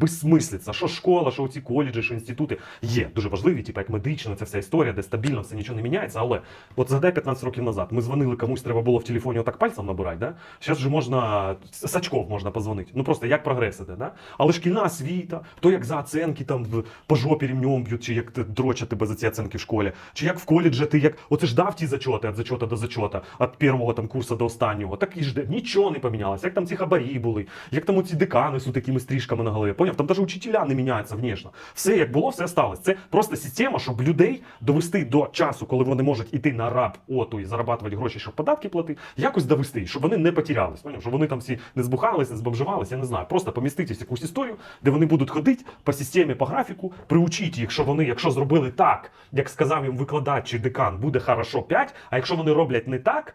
безсмислиця. Що школа, що ці коледжі, що інститути є дуже важливі, типу як медична, ця вся історія, де стабільно все нічого не міняється. Але от згадай 15 років назад. Ми дзвонили комусь, треба було в телефоні отак пальцем набирати. Да? Зараз вже можна з очков можна позвонити. Ну просто як прогрес іде. Да? Але шкільна освіта, то як за оценки там по жопі рівнем б'ють, чи як дрочать тебе за ці оценки в школі, чи як в коледжі ти як оце ж дав ті зачоти від зачота до зачота, від першого там курсу до останнього. Так і жде, нічого не помінялося. Як там ці хабарі були, як там ці декани з такими стрижками на голові. Поняв? Там навіть учителя не міняються внешне. Все як було, все сталося. Це просто система, щоб людей довести до часу, коли вони можуть іти на раб оту і зарабатувати гроші, щоб податки платити, якось довести, щоб вони не потерялись. Поняв? Щоб вони там всі не збухались, не збомжувались, я не знаю. Просто поміститись в якусь історію, де вони будуть ходити по системі, по графіку, приучіть їх, що вони, якщо зробили так, як сказав їм викладач чи декан, буде хорошо 5, а якщо вони роблять не так,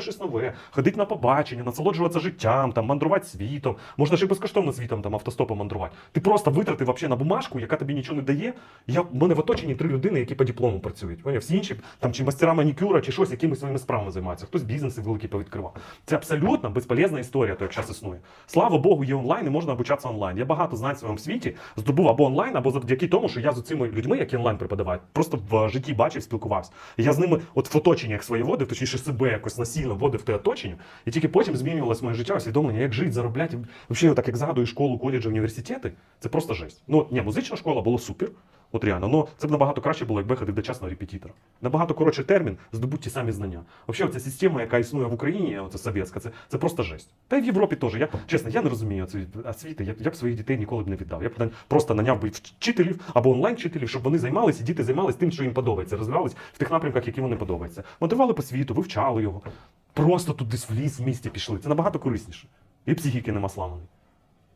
щось нове, ходити на побачення, насолоджуватися життям, там, мандрувати світом. Можна ще безкоштовно світом там автостопом мандрувати. Ти просто витратив вообще на бумажку, яка тобі нічого не дає. Я, в мене в оточенні три людини, які по диплому працюють. Поняв? Всі інші там чи мастера манікюра, чи щось, якимись своїми справами займаються. Хтось бізнеси великі повідкривав. Це абсолютно безполезна історія, то як зараз існує. Слава Богу, є онлайн і можна обучатися онлайн. Я багато знань в своєму світі здобув або онлайн, або завдяки тому, що я з цими людьми, які онлайн преподавають, просто в житті бачив, спілкувався. Я з ними, от в оточеннях своє водив, точніше себе якось насильно вводив те оточення, і тільки потім змінювалося моє життя, усвідомлення, як жити, заробляти. Взагалі, так як згадую школу, коледжі, університети, це просто жесть. Ну, ні, музична школа було супер. От реально, ну це б набагато краще було, якби ходив до часного репетитора. Набагато коротший термін, здобуть ті самі знання. Взагалі, ця система, яка існує в Україні, оця совєтська, це, це просто жесть. Та й в Європі теж. Я чесно, я не розумію освіти. Я, я б своїх дітей ніколи б не віддав. Я б просто наняв би вчителів або онлайн-вчителів, щоб вони займалися, і діти займалися тим, що їм подобається, розвивались в тих напрямках, які вони подобаються. Мандрували по світу, вивчали його. Просто тут десь в ліс, в місті пішли. Це набагато корисніше. І психіки нема сламаної.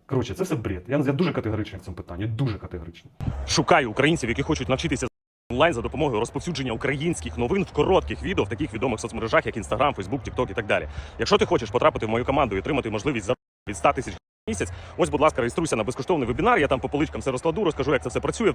Коротше, це все бред. Я, я дуже категоричний в цьому питанні. Дуже категоричний. Шукаю українців, які хочуть навчитися онлайн за допомогою розповсюдження українських новин в коротких відео в таких відомих соцмережах, як Instagram, Facebook, TikTok і так далі. Якщо ти хочеш потрапити в мою команду і отримати можливість за від 100 тисяч місяць, ось, будь ласка, реєструйся на безкоштовний вебінар. Я там по поличкам все розкладу, розкажу, як це все працює.